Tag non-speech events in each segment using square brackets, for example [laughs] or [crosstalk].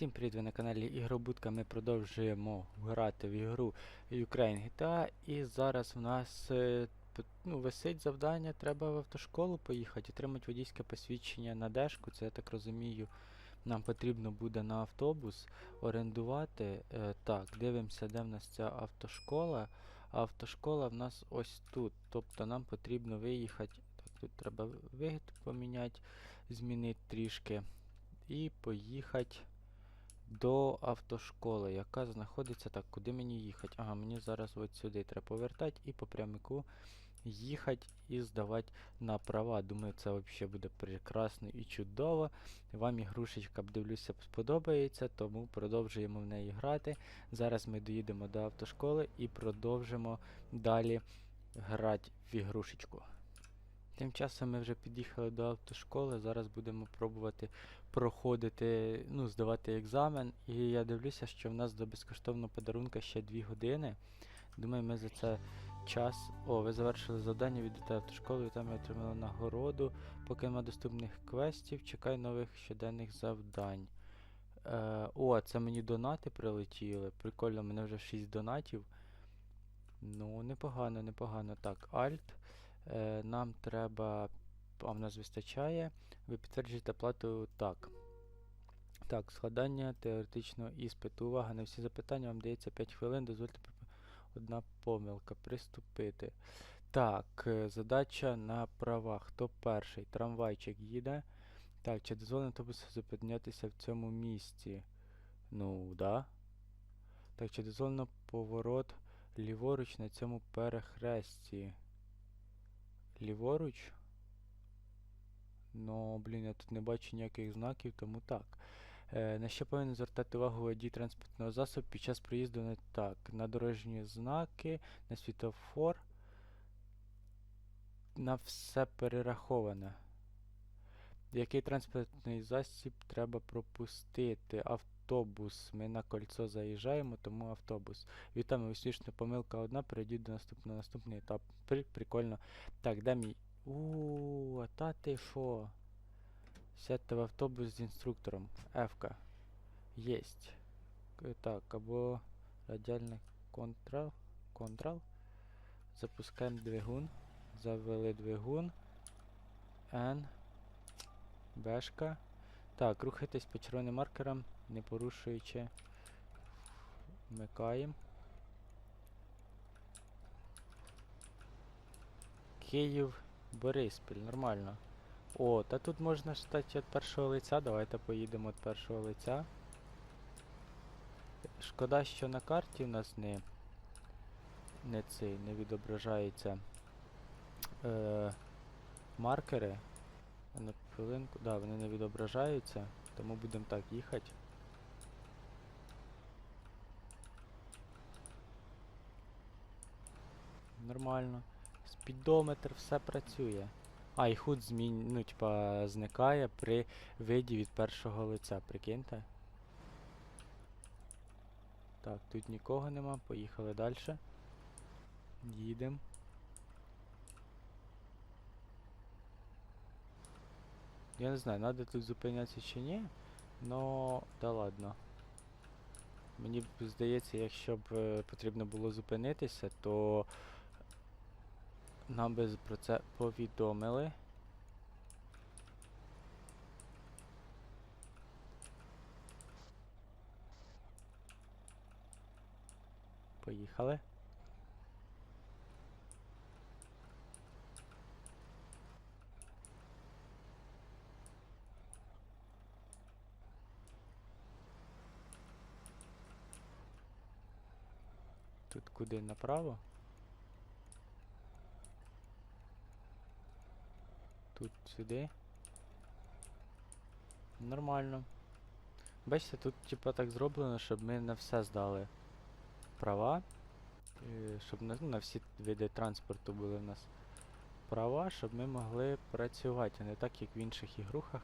Всім привіт, ви на каналі Ігробудка. Ми продовжуємо грати в ігру Ukraine GTA. І зараз в нас е, ну, висить завдання, треба в автошколу поїхати, отримати водійське посвідчення на дешку. Це я так розумію. Нам потрібно буде на автобус орендувати. Е, так, дивимося, де в нас ця автошкола. Автошкола в нас ось тут. Тобто нам потрібно виїхати. Так, тут треба вигляд поміняти, змінити трішки. І поїхати до автошколи, яка знаходиться так, куди мені їхати? Ага, мені зараз от сюди треба повертати і по прямику їхати і здавати на права. Думаю, це взагалі буде прекрасно і чудово. Вам ігрушечка, дивлюся, сподобається, тому продовжуємо в неї грати. Зараз ми доїдемо до автошколи і продовжимо далі грати в ігрушечку. Тим часом ми вже під'їхали до автошколи. Зараз будемо пробувати проходити, ну, здавати екзамен. І я дивлюся, що в нас до безкоштовного подарунка ще 2 години. Думаю, ми за це час. О, ви завершили завдання, віддати автошколу, і там я отримала нагороду. Поки нема доступних квестів, чекай нових щоденних завдань. Е, о, це мені донати прилетіли. Прикольно, мене вже 6 донатів. Ну, непогано, непогано. Так, Alt. Е, нам треба. А в нас вистачає. Ви підтверджуєте плату так. Так, складання теоретичного іспиту. Увага на всі запитання. Вам дається 5 хвилин. Дозвольте одна помилка. Приступити. Так, е, задача на права. Хто перший? Трамвайчик їде. Так, чи дозволено автобусу зупинятися в цьому місці? Ну, да. Так, чи дозволено поворот ліворуч на цьому перехресті? Ліворуч? Ну, блін, я тут не бачу ніяких знаків, тому так. Е, на що повинен звертати увагу водій транспортного засобу під час проїзду на так. На дорожні знаки, на світофор. На все перераховане. Який транспортний засіб треба пропустити? Автобус. Ми на кольцо заїжджаємо, тому автобус. Вітаємо, успішна помилка одна, перейдіть до наступного наступний етап. При, прикольно. Так, де мій. У, а та ти що? Сядьте в автобус з інструктором. Ф-ка. Єсть. Так, або радіальний контрол. Контрол. Запускаємо двигун. Завели двигун. N. Бешка. Так, рухайтесь по червоним маркерам, не порушуючи. Вмикаємо. Київ, Бориспіль, нормально. О, та тут можна стати від першого лиця. Давайте поїдемо від першого лиця. Шкода, що на карті в нас не, не цей, не відображаються е, маркери. На хвилинку, да, вони не відображаються, тому будемо так їхати. Нормально. Спідометр, все працює. А, і худ змін, ну, типа, зникає при виді від першого лиця, прикиньте. Так, тут нікого нема, поїхали далі. Їдемо. Я не знаю, надо тут зупинятися чи ні, но да ладно. Мені б здається, якщо б е, потрібно було зупинитися, то нам би про це повідомили. Поїхали. Тут куди направо? Тут сюди. Нормально. Бачите, тут типа так зроблено, щоб ми на все здали права. е, Щоб на, ну, на всі види транспорту були в нас права, щоб ми могли працювати, а не так, як в інших ігрухах.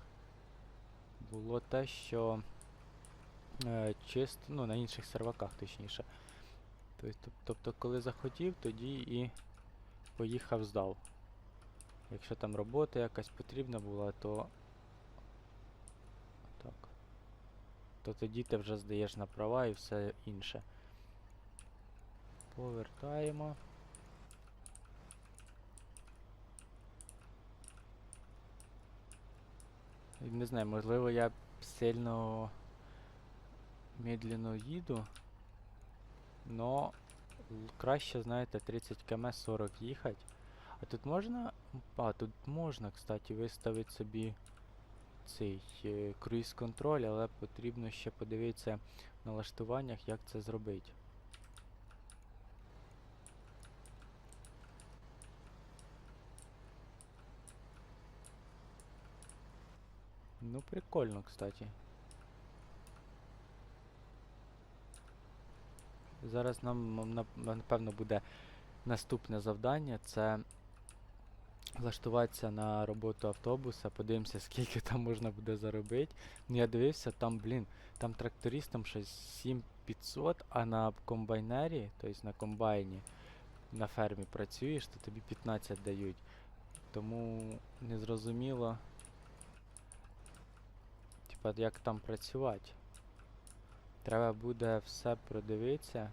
Було те, що е, чисто, ну, на інших серваках точніше. Тобто, тобто, коли захотів, тоді і поїхав здав. Якщо там робота якась потрібна була, то. Так. то тоді ти вже здаєш на права і все інше. Повертаємо. Не знаю, можливо, я сильно медленно їду. Но краще, знаєте, 30 км 40 їхати. А тут можна. А, тут можна, кстати, виставити собі цей е, круїз-контроль, але потрібно ще подивитися в налаштуваннях, як це зробити. Ну, прикольно, кстати. Зараз нам напевно буде наступне завдання. Це влаштуватися на роботу автобуса. Подивимося, скільки там можна буде заробити. Ну я дивився, там, блін, там трактористам щось 7500, а на комбайнері, тобто на комбайні, на фермі працюєш, то тобі 15 дають. Тому незрозуміло, типа, як там працювати. Треба буде все продивитися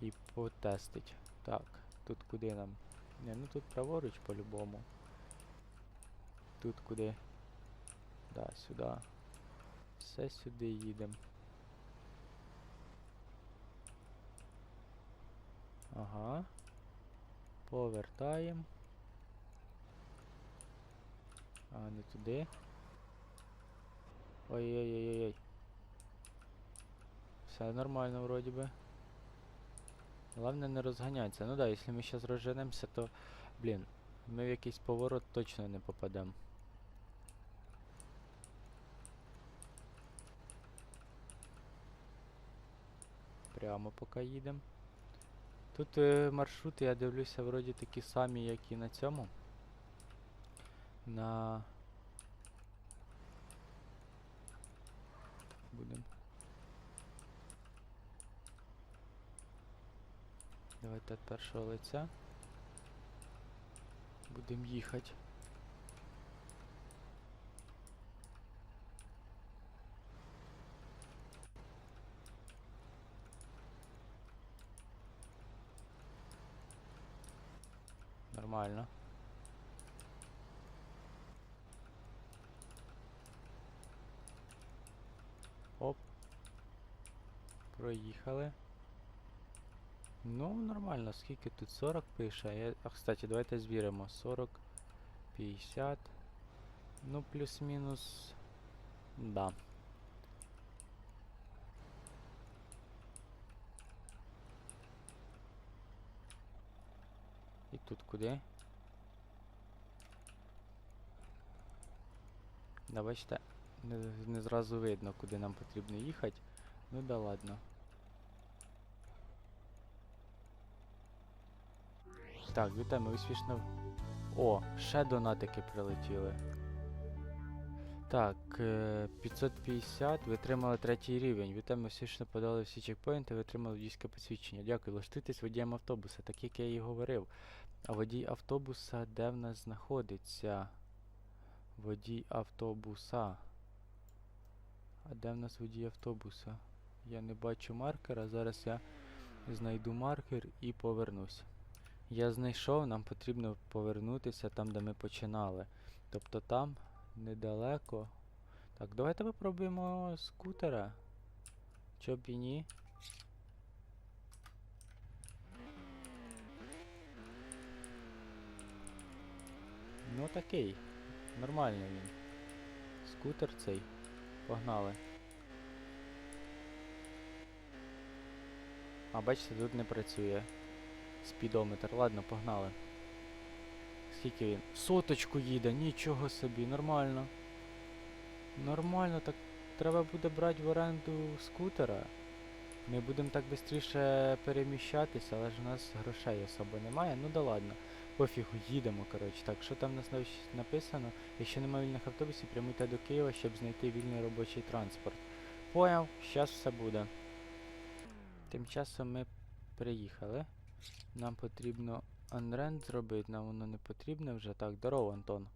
і потестити. Так, тут куди нам? Не, ну тут праворуч по-любому. Тут куди? Да, сюди. Все сюди їдемо. Ага. Повертаємо. А, не туди. Ой-ой-ой-ой. Все нормально вроді би. Главное не розганяться. Ну да, якщо ми зараз розженемося, то, блін, ми в якийсь поворот точно не попадемо. Прямо поки їдемо. Тут е, маршрути, я дивлюся, вроді такі самі, як і на цьому. На. Будемо. Давайте від першого лиця. Будемо їхати. Нормально. Оп. Проїхали. Ну, нормально, скільки тут 40 пише. Я... А, кстати, давайте звіримо. 40, 50. Ну, плюс-мінус. Да. І тут куди? Да, бачите, не, не зразу видно, куди нам потрібно їхати. Ну да ладно. Так, вітаємо, успішно. О, ще донатики прилетіли. Так, е, 550, ви отримали третій рівень. Вітаємо, успішно подали всі чекпоінти, ви отримали водійське посвідчення. Дякую, влаштуйтесь водієм автобуса, так як я і говорив. А водій автобуса де в нас знаходиться? Водій автобуса. А де в нас водій автобуса? Я не бачу маркера, зараз я знайду маркер і повернусь. Я знайшов, нам потрібно повернутися там, де ми починали. Тобто там недалеко. Так, давайте попробуємо скутера. Чоб і ні. Ну такий. Нормальний він. Скутер цей. Погнали. А, бачите, тут не працює спідометр. Ладно, погнали. Скільки він? Соточку їде, нічого собі, нормально. Нормально, так треба буде брати в оренду скутера. Ми будемо так швидше переміщатися, але ж у нас грошей особо немає. Ну да ладно. Пофігу, їдемо, коротше. Так, що там у нас написано? Якщо немає вільних автобусів, прямуйте до Києва, щоб знайти вільний робочий транспорт. Поняв, щас все буде. Тим часом ми приїхали. Нам потрібно unrent зробити, нам воно не потрібно вже. Так, здорово, Антон.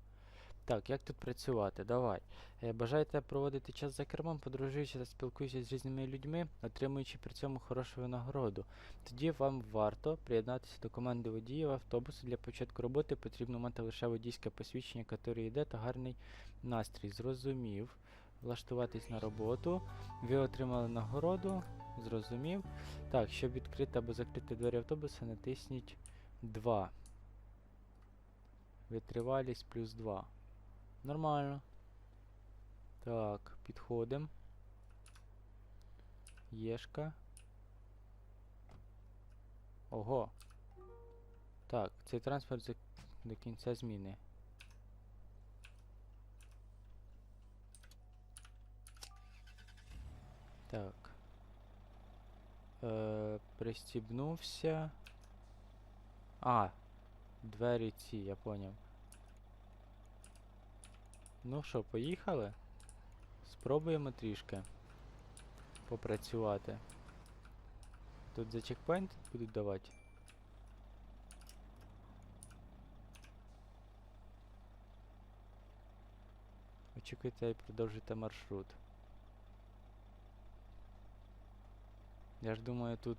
Так, як тут працювати? Давай. Е, Бажаєте проводити час за кермом, подорожуючи та спілкуючись з різними людьми, отримуючи при цьому хорошу винагороду. Тоді вам варто приєднатися до команди водіїв автобусу. Для початку роботи потрібно мати лише водійське посвідчення, яке йде, та гарний настрій. Зрозумів. Влаштуватись на роботу. Ви отримали нагороду. Зрозумів. Так, щоб відкрити або закрити двері автобуса, натисніть 2. Витривалість плюс 2. Нормально. Так, підходимо. Єшка. Ого. Так, цей транспорт до кінця зміни. Так. Е, пристібнувся. А, двері ці, я поняв. Ну що, поїхали? Спробуємо трішки попрацювати. Тут за чекпоінт будуть давати. Очікуйте і продовжуйте маршрут. Я ж думаю, тут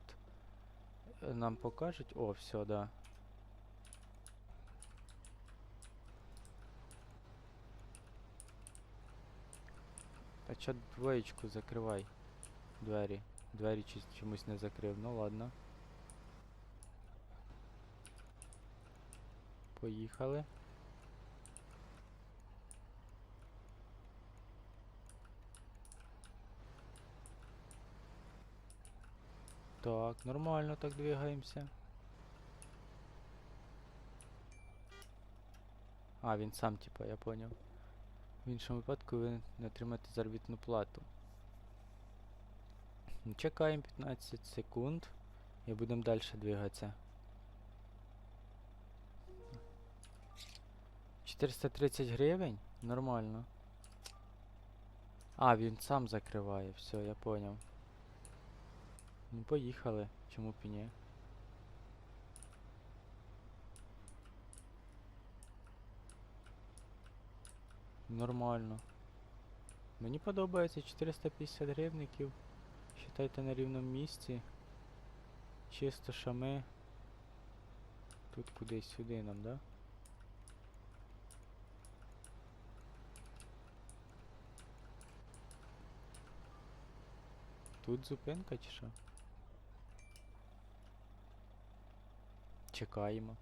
е, нам покажуть. О, все, да. А чо двоєчку закривай? Двері. Двері чомусь не закрив. Ну ладно. Поїхали. Так, нормально так двигаємося. А, він сам, типа, я поняв. В іншому випадку ви не отримаєте заробітну плату. Ну, Чекаємо 15 секунд і будемо далі двигатися. 430 гривень? Нормально. А, він сам закриває, все, я поняв. Ну, поїхали. Чому б і ні? Нормально. Мені подобається 450 гривників. Считайте на рівному місці. Чисто шами. Тут кудись сюди нам, да? Тут зупинка чи що? Чекаємо.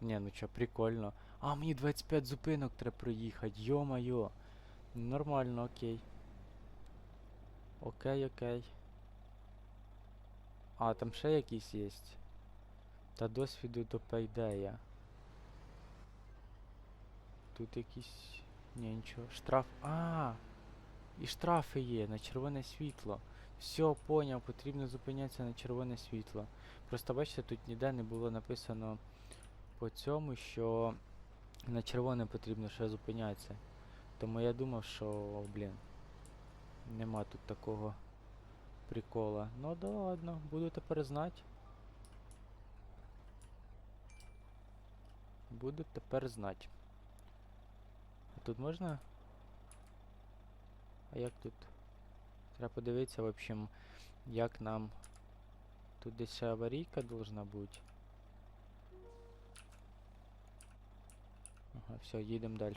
Ні, ну чо, прикольно. А, мені 25 зупинок треба проїхати. Йо-майо. Нормально, окей. Окей, окей. А, там ще якісь є. Та досвіду до пейдея. Тут якісь. Ні, нічого. Штраф. А! І штрафи є на червоне світло. Все, поняв, потрібно зупинятися на червоне світло. Просто бачите, тут ніде не було написано по цьому, що на червоне потрібно ще зупинятися. Тому я думав, що, блін, нема тут такого прикола. Ну да ладно, буду тепер знати. Буду тепер знати. А тут можна? А як тут? Треба подивитися, в общем, як нам. Тут десь аварійка должна бути. Ага, все, їдемо далі.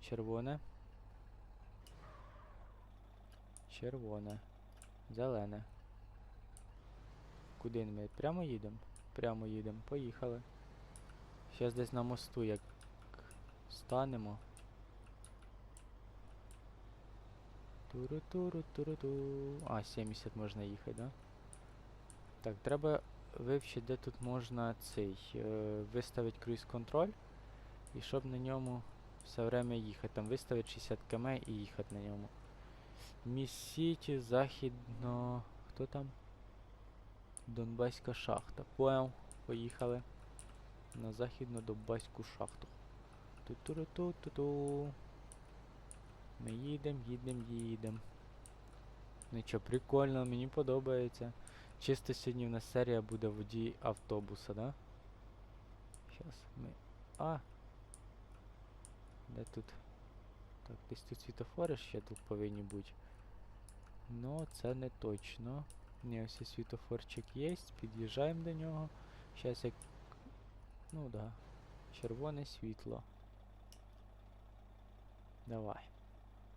Червоне. Червоне. Зелене. Куди ми? Прямо їдемо? Прямо їдемо. Поїхали. Зараз десь на мосту як станемо. Туру-туру-туру-ту. А, 70 можна їхати, да? Так, треба вивчити, де тут можна цей е, виставити круїз-контроль. І щоб на ньому все время їхати. Там виставити 60 км і їхати на ньому. Міс-Сіті, західно. Хто там? Донбаська шахта. Понял. Поїхали. На західно-донбаську шахту. Ту-ту-ру-ту-ту-ту. Ми їдемо, їдемо, їдемо. Ну що, прикольно, мені подобається. Чисто сьогодні в нас серія буде водій автобуса, да? Щас ми. А! Де тут? Так, десь тут світофори ще тут повинні бути. Ну, це не точно. Ні, ось світофорчик є, під'їжджаємо до нього. Щас як. Ну да. Червоне світло. Давай.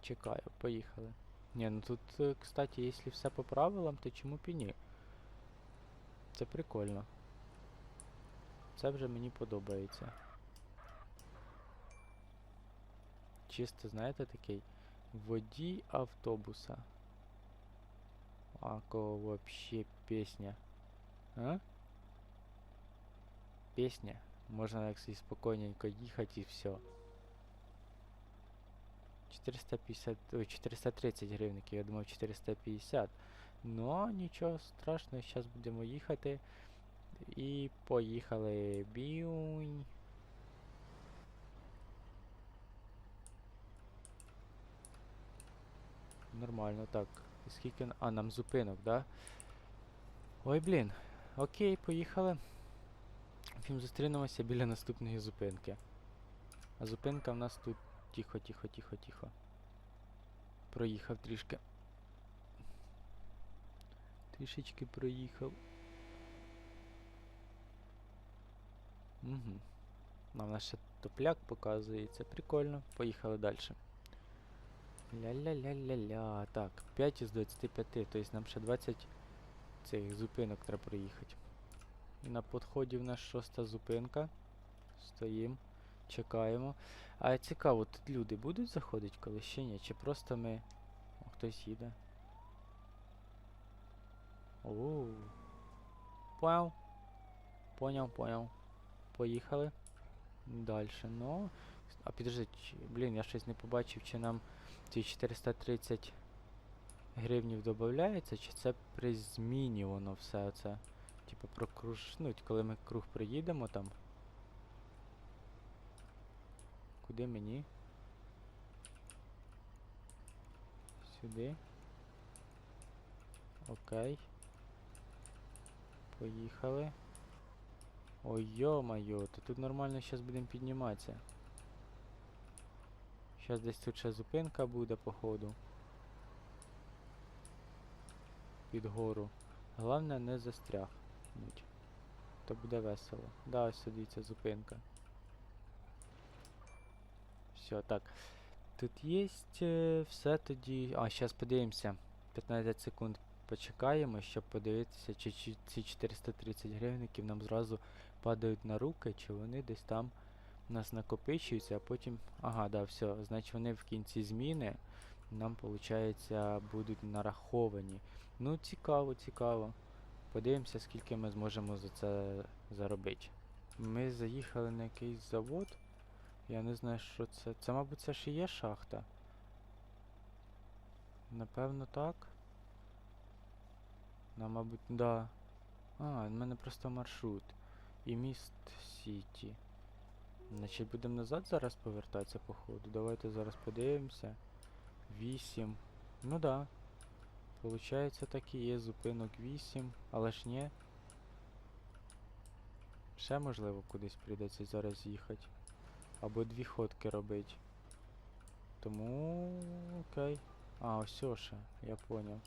Чекаю, поїхали. Ні, ну тут, е, кстати, якщо все по правилам, то чому б і ні? Це прикольно. Це вже мені подобається. Чисто, знаєте, такий водій автобуса. А кого вообще песня? А? Песня? Можна так собі спокійненько їхати і все. 450, ой, 430 гривників, я думав 450. Ну, нічого страшного, зараз будемо їхати. І поїхали. Бюнь. Нормально, так. Скільки. А, нам зупинок, да? Ой, блін. Окей, поїхали. Втім, зустрінемося біля наступної зупинки. А зупинка в нас тут. Тихо, тихо, тихо, тихо. Проїхав трішки. Трішечки проїхав. Угу. Нам наш ще топляк показується. Прикольно. Поїхали далі. Ля-ля-ля-ля-ля. Так, 5 із 25, тобто нам ще 20 цих зупинок треба проїхати. І на підході в нас шоста зупинка. Стоїм, чекаємо. А цікаво, тут люди будуть заходити коли ще ні? Чи просто ми. О, хтось їде. Оу. Поняв. Поняв, поняв. Поїхали. Дальше. Ну. А підождіть, блін, я щось не побачив, чи нам ці 430 гривнів додається, чи це при зміні воно все це. Типу прокружнуть, коли ми круг приїдемо там. Куди мені? Сюди. Окей. Поїхали. Ой, йо-моє, то тут нормально зараз будемо підніматися. Зараз десь тут ще зупинка буде, походу. Під гору. Головне не застрягнуть. То буде весело. Да, ось сюди зупинка. Все, так. Тут є все тоді. А, зараз подивимося. 15 секунд почекаємо, щоб подивитися, чи, чи ці 430 гривників нам зразу падають на руки, чи вони десь там у нас накопичуються, а потім. Ага, да, все. Значить вони в кінці зміни нам, виходить, будуть нараховані. Ну, цікаво, цікаво. Подивимося, скільки ми зможемо за це заробити. Ми заїхали на якийсь завод. Я не знаю, що це. Це, мабуть, це ж і є шахта. Напевно, так. Ну, мабуть, да. А, в мене просто маршрут. І міст Сіті. Значить, будемо назад зараз повертатися, походу. Давайте зараз подивимося. 8. Ну да. Получається так є зупинок 8, але ж ні. Ще можливо кудись прийдеться зараз їхати. Або дві ходки робити. Тому окей. А, ось ще, я поняв.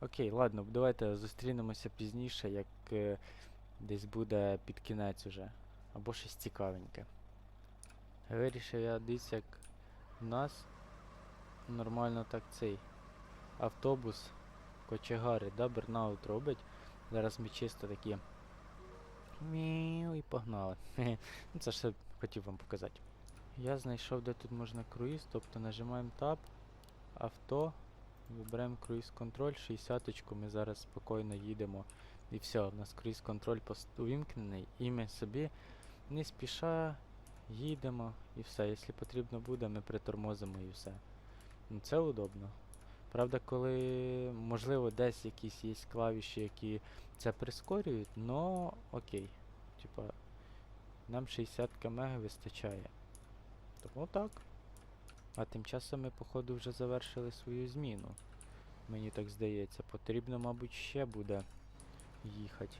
Окей, ладно, давайте зустрінемося пізніше, як е, десь буде під кінець уже. Або щось цікавеньке. Вирішив я десь як в нас нормально так цей автобус кочегари, да, бернаут робить. Зараз ми чисто такі. Міу і погнали. [laughs] Ну це ж хотів вам показати. Я знайшов, де тут можна круїз, тобто нажимаємо Tab, авто, виберемо круїз контроль, 60 ми зараз спокійно їдемо. І все, у нас круїз контроль увімкнений, і ми собі не спіша їдемо і все. Якщо потрібно буде, ми притормозимо і все. Ну це удобно. Правда, коли можливо десь якісь є клавіші, які це прискорюють, но окей. Типа, нам 60 км вистачає. Тому так. А тим часом ми, походу, вже завершили свою зміну. Мені так здається. Потрібно, мабуть, ще буде їхати.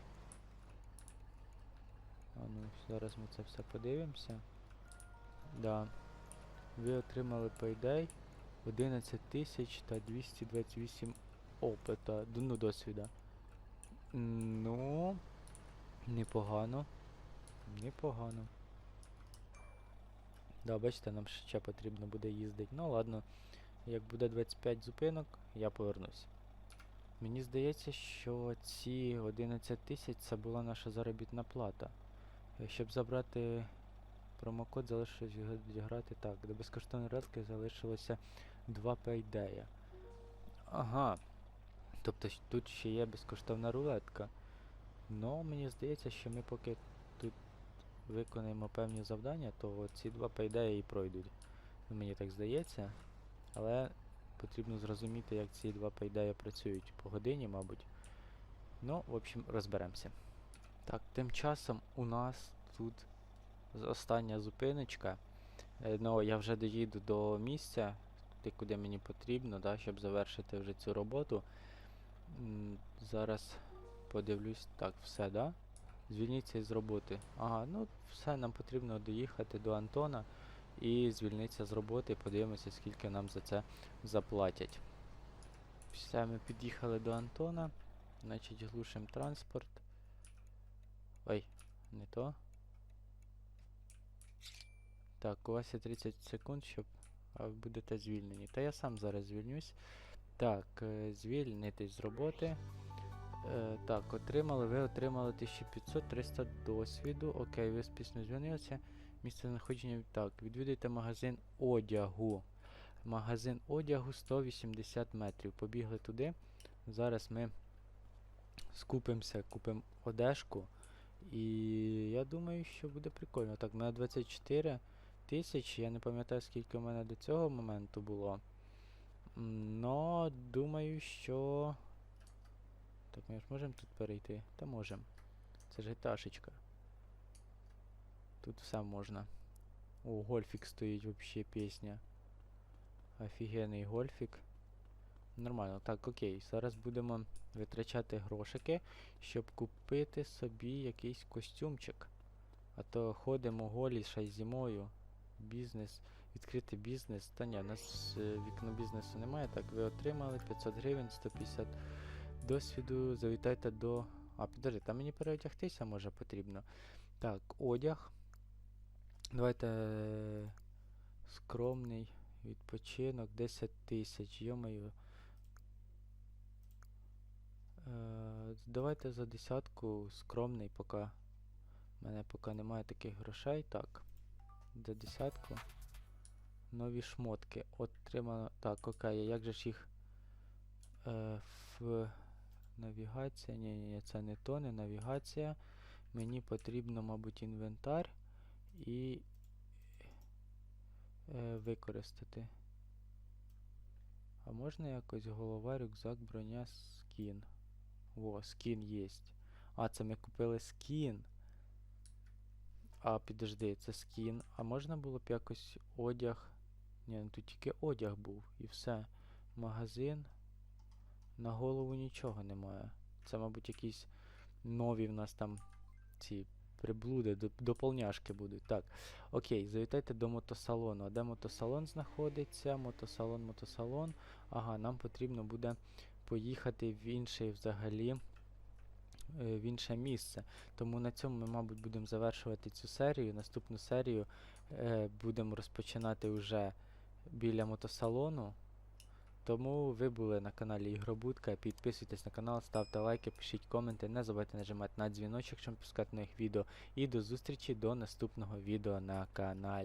А ну, зараз ми це все подивимося. Да. ви отримали пейдей 11 тисяч та 228 опита, ну, досвіда. Ну, непогано. Непогано. Да, бачите, нам ще потрібно буде їздити. Ну ладно, як буде 25 зупинок, я повернусь. Мені здається, що ці 11 тисяч це була наша заробітна плата. Щоб забрати промокод, залишилось відіграти так. До безкоштовної редки залишилося 2 пейдея. Ага. Тобто тут ще є безкоштовна рулетка. Ну, мені здається, що ми поки виконаємо певні завдання, то ці два пейдеї і пройдуть. Мені так здається. Але потрібно зрозуміти, як ці два пейдеї працюють по годині, мабуть. Ну, в общем, розберемося. Так, тим часом у нас тут остання зупиночка. Е, Ну, я вже доїду до місця, куди мені потрібно, да, щоб завершити вже цю роботу. Зараз подивлюсь. Так, все, да? Звільніться із роботи. Ага, ну все, нам потрібно доїхати до Антона і звільнитися з роботи. Подивимося, скільки нам за це заплатять. Все, ми під'їхали до Антона. Значить, глушимо транспорт. Ой, не то. Так, у вас є 30 секунд, щоб ви будете звільнені. Та я сам зараз звільнюсь. Так, е, звільнитись з роботи. Е, так, отримали, ви отримали 1500-300 досвіду. Окей, ви спісно звільнилися. Місце знаходження. Так, відвідуйте магазин одягу. Магазин одягу 180 метрів. Побігли туди. Зараз ми скупимося, купимо одежку. І я думаю, що буде прикольно. Так, мене 24 тисячі. Я не пам'ятаю, скільки в мене до цього моменту було. Но думаю, що. Так, ми ж можемо тут перейти? Та можемо. Це ж геташечка. Тут все можна. О, гольфік стоїть вообще пісня. Офігенний гольфік. Нормально. Так, окей. Зараз будемо витрачати грошики, щоб купити собі якийсь костюмчик. А то ходимо голі ще й зимою. Бізнес. Відкрити бізнес. Та ні, у нас е, вікно бізнесу немає. Так, ви отримали 500 гривень, 150 досвіду. Завітайте до. А, підожди, там мені переодягтися може потрібно. Так, одяг. Давайте е, скромний відпочинок 10 тисяч. Йомаю. Е, давайте за десятку скромний, поки. У мене поки немає таких грошей. Так. За десятку. Нові шмотки. Отримано. Так, окей, як же ж їх. Е, в навігація. Ні, ні, це не то, не навігація. Мені потрібно, мабуть, інвентар і е, використати. А можна якось голова, рюкзак, броня, скін. Во, скін є. А, це ми купили скін. А, підожди, це скін. А можна було б якось одяг. Ні, ну тут тільки одяг був і все. Магазин. На голову нічого немає. Це, мабуть, якісь нові в нас там ці приблуди, доп- дополняшки будуть. Так, окей, завітайте до мотосалону. А де мотосалон знаходиться? Мотосалон, мотосалон. Ага, нам потрібно буде поїхати в інший взагалі. е, В інше місце. Тому на цьому ми, мабуть, будемо завершувати цю серію. Наступну серію е, будемо розпочинати вже біля мотосалону. Тому ви були на каналі Ігробудка. Підписуйтесь на канал, ставте лайки, пишіть коменти, не забувайте нажимати на дзвіночок, щоб пускати нових відео. І до зустрічі до наступного відео на каналі.